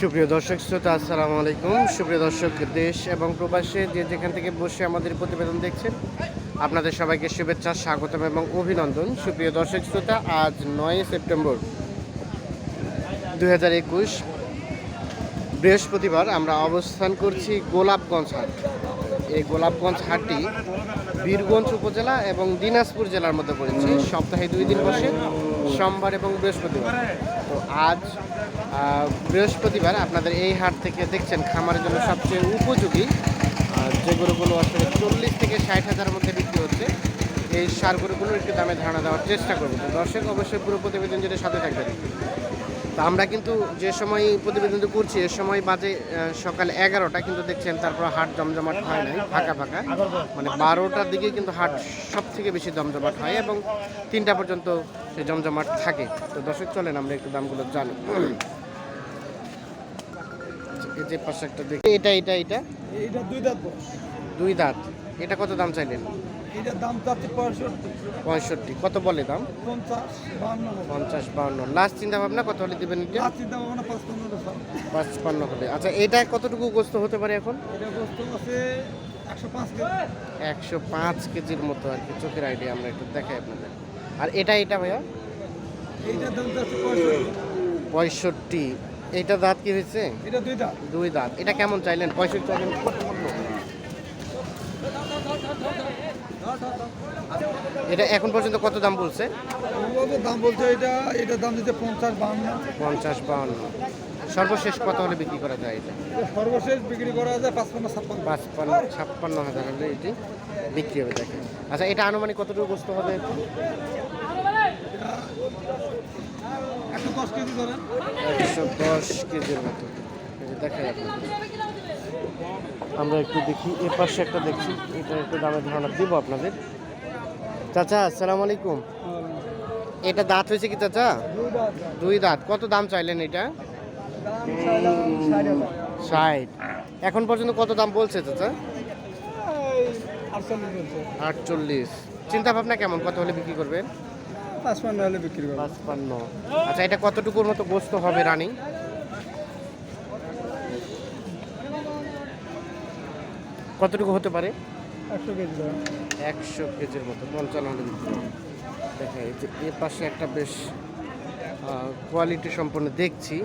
সুপ্রিয় দর্শক, শ্রোতা, আসসালামু আলাইকুম। সুপ্রিয় দর্শক, দেশ এবং প্রবাসে যে যেখান থেকে বসে আমাদের প্রতিবেদন দেখছেন, আপনাদের সবাইকে শুভেচ্ছা, স্বাগতম এবং অভিনন্দন। সুপ্রিয় দর্শক, শ্রোতা, আজ নয় সেপ্টেম্বর দু হাজার একুশ, বৃহস্পতিবার আমরা অবস্থান করছি গোলাপগঞ্জ হাট। এই গোলাপগঞ্জ হাটটি বীরগঞ্জ উপজেলা এবং দিনাজপুর জেলার মধ্যে পড়েছে। সপ্তাহে দুই দিন বসে, সোমবার এবং বৃহস্পতিবার। তো আজ বৃহস্পতিবার আপনাদের এই হাট থেকে দেখছেন খামারের জন্য সবচেয়ে উপযোগী। যে গরুগুলো আসলে চল্লিশ থেকে ষাট হাজারের মধ্যে বিক্রি হচ্ছে, এই সার গরুগুলোর একটু দামে ধারণা দেওয়ার চেষ্টা করব। দর্শক, অবশ্যই পুরো প্রতিবেদন যেটা সাথে থাকবেন। তো আমরা কিন্তু যে সময় প্রতিবেদন করছি, এ সময় বাজে সকাল এগারোটা, কিন্তু দেখছেন তারপর হাট জমজমাট হয় নাই, ফাঁকা ফাঁকা। মানে বারোটার দিকে কিন্তু হাট সব থেকে বেশি জমজমাট হয় এবং তিনটা পর্যন্ত সেই জমজমাট থাকে। তো দর্শক, চলেন আমরা একটু দামগুলো জানি। এই যে পাশে একটা দেখি। এটা এটা এটা? এইটা দুই দাঁত দুই দাঁত। এটা কত দাম চাইলেন? এইটার দাম চাচ্ছে পঁয়ষট্টি। পঁয়ষট্টি। কত বলে দাম? পঞ্চাশ পঞ্চাশ বাউন্ন লাস্ট চিন্তা ভাবনা কত হলে দেবেন এটা? চিন্তা ভাবনা পাঁচপান্ন হলে আচ্ছা এটা কতটুকু গোস্ত হতে পারে এখন? এটা গোস্ত আছে একশো পাঁচ কেজির মতো আর কি। চোখের আইডিয়া আমরা একটু দেখাই আপনাদের। আর এটা এটা ভাইয়া? পঁয়ষট্টি। এইটা দাঁত কি হয়েছে? এটা দুই দাঁত। দুই দাঁত। এটা কেমন চাইলেন? পয়সা চাইলেন? এটা এখন পর্যন্ত কত দাম বলছে? দাম বলছে এটা এটা দাম দিতে পঞ্চাশ বাউন্ন পঞ্চাশ বাউন্ন সর্বশেষ কত হলে বিক্রি করা যায় এটা? সর্বশেষ বিক্রি করা যায় পাঁচপান্ন ছাপ্পান্ন। পাঁচপান্ন ছাপ্পান্ন হাজার হলে এটি বিক্রি হবে দেখেন। আচ্ছা এটা আনুমানিক কতটুকু গোস্ত হবে? একশো দশ কেজি ধরেন। একশো দশ কেজির মতো। আমরা একটু দেখি এ পাশে একটা দেখছি এটা একটু দামের ধারণা দিব আপনাদের। চাচা আসসালামু আলাইকুম। এটা দাঁত হয়েছে কি চাচা? দুই দাঁত। কত দাম চাইলেন এটা? ষাট। এখন পর্যন্ত কত দাম বলছে চাচা? আটচল্লিশ। চিন্তা ভাবনা কেমন? কত হলে বিক্রি করবেন? পাঁচপান্ন হলে বিক্রি করব। পাঁচপান্ন। আচ্ছা এটা কতটুকুর মতো গোস্ত হবে রানিং? কতটুকু হতে পারে? একশো কেজি একশো কেজির মতো পঞ্চান্ন হলে বিক্রি দেখা এই যে এ পাশে একটা বেশ কোয়ালিটি সম্পন্ন দেখছি।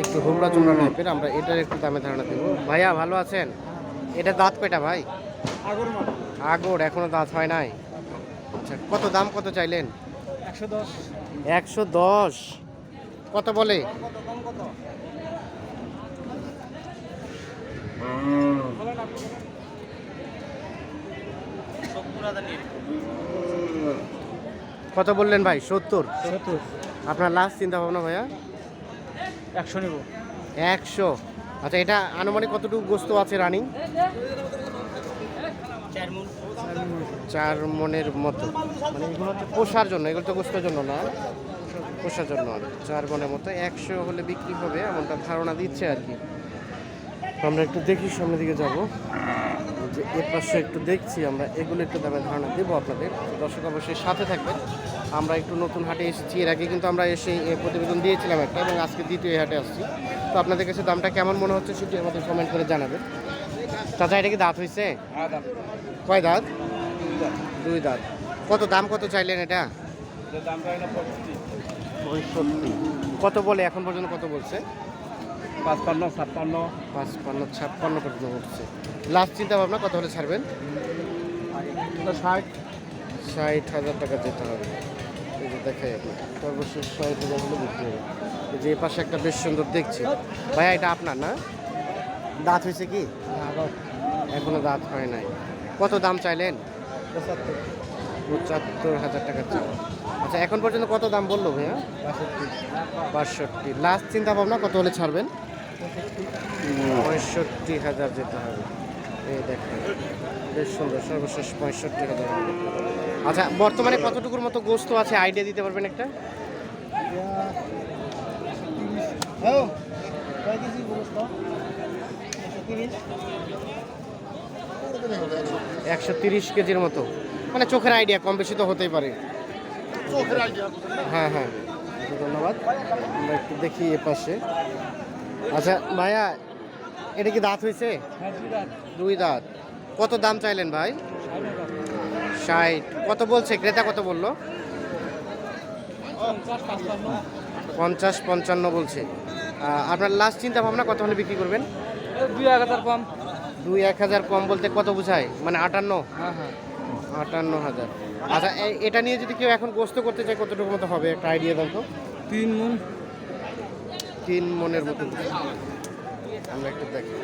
একটু হোমরা চোমরা টাইপের আমরা এটার একটু দামে ধারণা দেবো। ভাইয়া ভালো আছেন? এটা দাঁত কয়টা ভাই? আগর এখনও দাঁত হয় নাই? আচ্ছা কত দাম কত চাইলেন? একশো দশ। একশো দশ। কত বলে? কত বললেন ভাই? সত্তর। আপনার লাস্ট চিন্তা ভাবনা ভাইয়া? একশো নেব। একশো। আচ্ছা এটা আনুমানিক কতটুকু গোস্ত আছে রানিং? চার মনের মতো। মানে এগুলো হচ্ছে পোষার জন্য এগুলো তো গোস্তের জন্য না। পোষার জন্য চার মনের মতো। একশো হলে বিক্রি হবে এমনটা ধারণা দিচ্ছে আর কি। আমরা একটু দেখি সামনের দিকে যাব। যে এর পাশে একটু দেখছি আমরা এগুলো একটু দামে ধারণা দেবো আপনাদের। দর্শক অবশ্যই সাথে থাকবেন। আমরা একটু নতুন হাটে এসেছি। এর আগে কিন্তু আমরা এসে এ প্রতিবেদন দিয়েছিলাম একটা এবং আজকে দ্বিতীয় হাটে আসছি। তো আপনাদের কাছে দামটা কেমন মনে হচ্ছে সেটি আমাদের কমেন্ট করে জানাবেন। চাচা এটা কি দাঁত হয়েছে কয় দাঁত? দুই দাঁত। কত দাম কত চাইলেন এটা? পঁয়ষট্টি। কত বলে এখন পর্যন্ত কত বলছে? পাঁচপান্ন ছাপ্পান্ন। পাঁচপান্ন ছাপ্পান্ন পর্যন্ত বলছে। লাস্ট চিন্তা ভাবনা কত হলে ছাড়বেন? ষাট। ষাট হাজার টাকা যেতে হবে। যে দেখাই সর্বশেষ ষাট হাজার হলে বিক্রি হবে। যে পাশে একটা বেশ সুন্দর দেখছি। ভাইয়া এটা আপনার না? দাঁত হয়েছে কি? এখনও দাঁত হয় নাই। কত দাম চাইলেন? পঁচাত্তর। পঁচাত্তর হাজার টাকা চাওয়া আচ্ছা এখন পর্যন্ত কত দাম বলল ভাইয়া? বাষট্টি। বাষট্টি। লাস্ট চিন্তা ভাবনা কত হলে ছাড়বেন? পঁয়ষট্টি হাজার যেতে হবে। এই দেখেন। বেশ সুন্দর সর্বশেষ পঁয়ষট্টি হবে। আচ্ছা বর্তমানে কতটুকুর মতো গোস্ত আছে? আইডিয়া দিতে পারবেন একটা? হ্যাঁ একশো তিরিশ। কেজির মতো। মানে চোখের আইডিয়া কম বেশি তো হতেই পারে। হ্যাঁ হ্যাঁ। ধন্যবাদ। আমরা একটু দেখি এ পাশে। আচ্ছা ভাইয়া এটা কি দাঁত হয়েছে দুই দাঁত। কত দাম চাইলেন ভাই? ষাট। কত বলছে? ক্রেতা কত বলল? পঞ্চাশ পঞ্চান্ন বলছে। আপনার লাস্ট চিন্তা ভাবনা কত হলে বিক্রি করবেন? দুই এক হাজার কম। দুই এক হাজার কম বলতে কত বোঝায়? মানে আটান্ন? হ্যাঁ হ্যাঁ। আটান্ন হাজার। আচ্ছা এটা নিয়ে যদি কেউ এখন গোস্ত করতে চায় কতটুকু মতো হবে? একটা আইডিয়া দেন তো। তিন মন। তিন মনের মতো। আমরা একটু দেখি।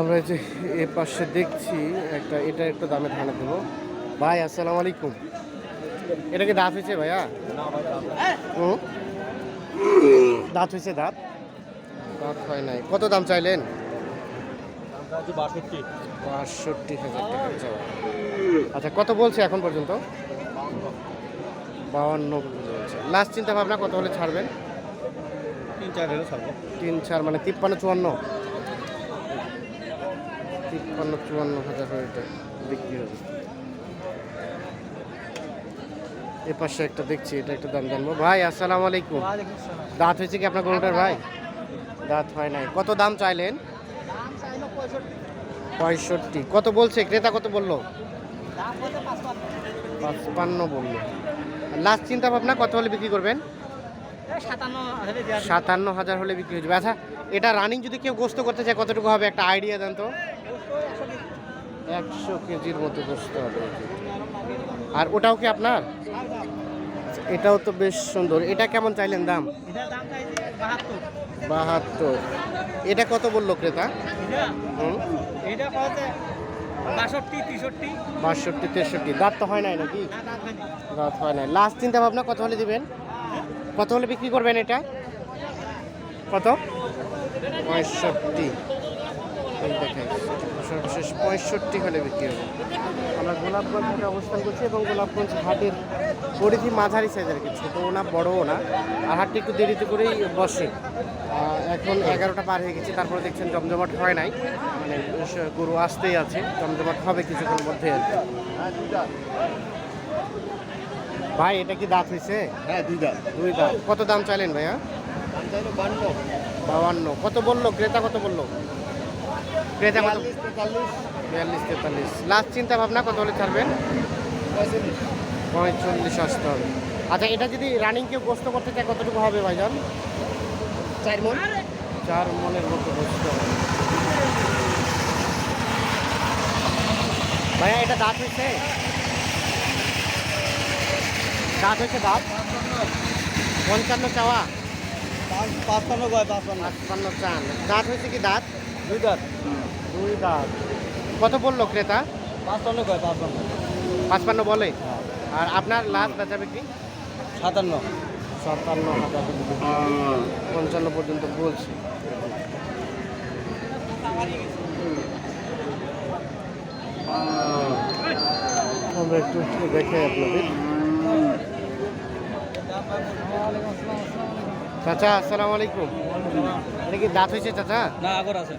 আমরা এই যে এ পাশে দেখছি একটা এটা একটু দামে ধারণা দেবো। ভাই আসসালামু আলাইকুম। এটা কি দাঁত হয়েছে ভাইয়া? হুম? দাঁত হয়েছে দাঁত? দাঁত হয় নাই। কত দাম চাইলেন? বাষট্টি হাজার টাকা চাওয়া। আচ্ছা কত বলছে এখন পর্যন্ত? বাউান্ন বলছে। লাস্ট চিন্তা ভাবনা কত হলে ছাড়বেন? তিন চার হাজার ছাড়বো। তিন চার মানে তিপ্পান্ন চুয়ান্ন? তিপ্পান্ন চুয়ান্ন হাজার হয়ে এটা বিক্রি হবে এ পাশে একটা দেখছি এটা একটা দাম জানব। ভাই আসসালামু আলাইকুম। দাঁত হয়েছে কি আপনার গরুটার ভাই? দাঁত হয় নাই। কত দাম চাইলেন? পঁয়ষট্টি। কত বলছে? ক্রেতা কত বলল? পাঁচপান্ন। বলল। লাস্ট চিন্তা ভাবনা কত হলে বিক্রি করবেন? সাতান্ন হাজার হলে বিক্রি হয়ে যাবে। আচ্ছা এটা রানিং যদি কেউ গোস্ত করতে চায় কতটুকু হবে? একটা আইডিয়া দেন তো। একশো কেজির মতো গোস্ত হবে। আর ওটাও কি আপনার? এটাও তো বেশ সুন্দর। এটা কেমন চাইলেন দাম? বাহাত্তর। এটা কত বলল ক্রেতা? বাষট্টি, তেষট্টি। দাঁত তো হয় নাই নাকি? দাঁত হয় নাই। লাস্ট চিন্তা ভাবনা কত হলে দিবেন? কত হলে বিক্রি করবেন এটা? কত? পঁয়ষট্টি। এই সর্বশেষ পঁয়ষট্টি হলে বিক্রি হবে। আমরা গোলাপগঞ্জ হাটে অবস্থান করছি এবং গোলাপগঞ্জ হাটের পরিধি মাঝারি সাইজের কি ছোটও না বড়ও না। আর হাটটি একটু দেরিতে করেই বসে। এখন এগারোটা পার হয়ে গেছে। তারপরে দেখছেন জমজমাট হয় নাই। মানে গরু আসতেই আছে। জমজমাট হবে কিছুক্ষণের মধ্যে আর ভাই এটা কি দাঁত হয়েছে হ্যাঁ দুই দাম দুই দাঁত। কত দাম চাইলেন ভাইয়া? বাউান্ন। কত বলল? ক্রেতা কত বলল? ক্রেতা কত? বিয়াল্লিশ তেতাল্লিশ। লাস্ট চিন্তা ভাবনা কত হলে ছাড়বেন? পঁয়তাল্লিশ আসতে হবে। আচ্ছা এটা যদি রানিং কেউ গোস্ত করতে চায় কতটুকু হবে ভাইজান? চার মন। চার মনের মতো গোস্ত। ভাইয়া এটা দাঁত হয়েছে? দাঁত হয়েছে দাঁত? পঞ্চান্ন চাওয়া? পাঁচপান্ন পাঁচপান্ন। পাঁচপান্ন চান। দাঁত হয়েছে কি দাঁত? দুই দাঁত? দুই দাঁত। কত বলল ক্রেতা? পাঁচপান্ন কয় পাঁচপান্ন। পাঁচপান্ন বলে? আর আপনার লাস্ট বেচা বিক্রি? সাতান্ন। সাতান্ন হাজার পঞ্চান্ন পর্যন্ত বলছি। আমরা একটু দেখে আপনাদের। চাচা আসসালামু আলাইকুম। এটা কি দাঁত হয়েছে চাচা? না আগর আছে।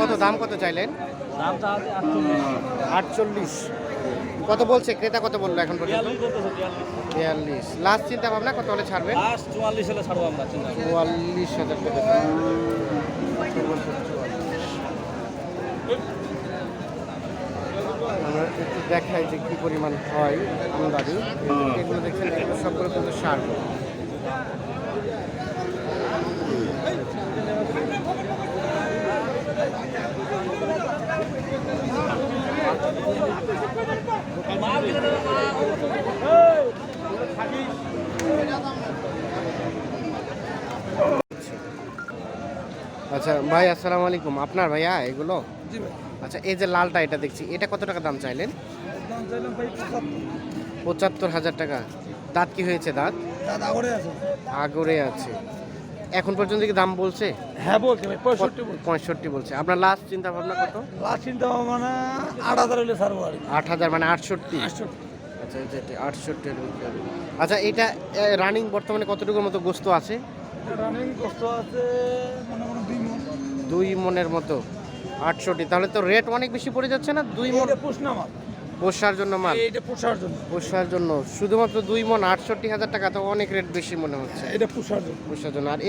কত দাম কত চাইলেন? দামটা আটচল্লিশ। কত বলছে? ক্রেতা কত বলল এখন পর্যন্ত? বিয়াল্লিশ লাস্ট চিন্তা ভাবনা কত হলে ছাড়বে? চুয়াল্লিশ হলে ছাড়বো আমরা চুয়াল্লিশ হাজার টাকা। আমরা একটু দেখাই যে কী পরিমাণ হয় আমদানি। এগুলো দেখছেন এগুলো সবগুলো কিন্তু সার। আচ্ছা ভাই আসসালামু আলাইকুম। আপনার ভাইয়া এগুলো? আচ্ছা এই যে লালটা এটা দেখছি এটা কত টাকা দাম চাইলেন? পঁচাত্তর। হাজার টাকা। দাঁত কি হয়েছে দাঁত? আগরে আছে। এখন পর্যন্ত কি দাম বলছে? হ্যাঁ বলছে ভাই পঁয়ষট্টি বলছে। পঁয়ষট্টি বলছে। আপনার লাস্ট চিন্তা ভাবনা কত? লাস্ট চিন্তা মানে আট হাজার হলে ছাড়বো আর আট হাজার মানে আটষট্টি? আটষট্টি। আচ্ছা এটা আটষট্টি। আচ্ছা এটা রানিং বর্তমানে কতটুকুর মতো গোস্ত আছে? রানিং কষ্ট আছে দুই মন। মনের মতো। আটষট্টি তাহলে তো রেট অনেক বেশি পড়ে যাচ্ছে না? দুই মন? এটা পুষ না মাল। পোষার জন্য মাল? এটা পোষার জন্য। পোষার জন্য। শুধুমাত্র দুই মন আটষট্টি হাজার টাকা তো অনেক রেট বেশি মনে হচ্ছে। এটা পোষার জন্য। পোষার জন্য। আর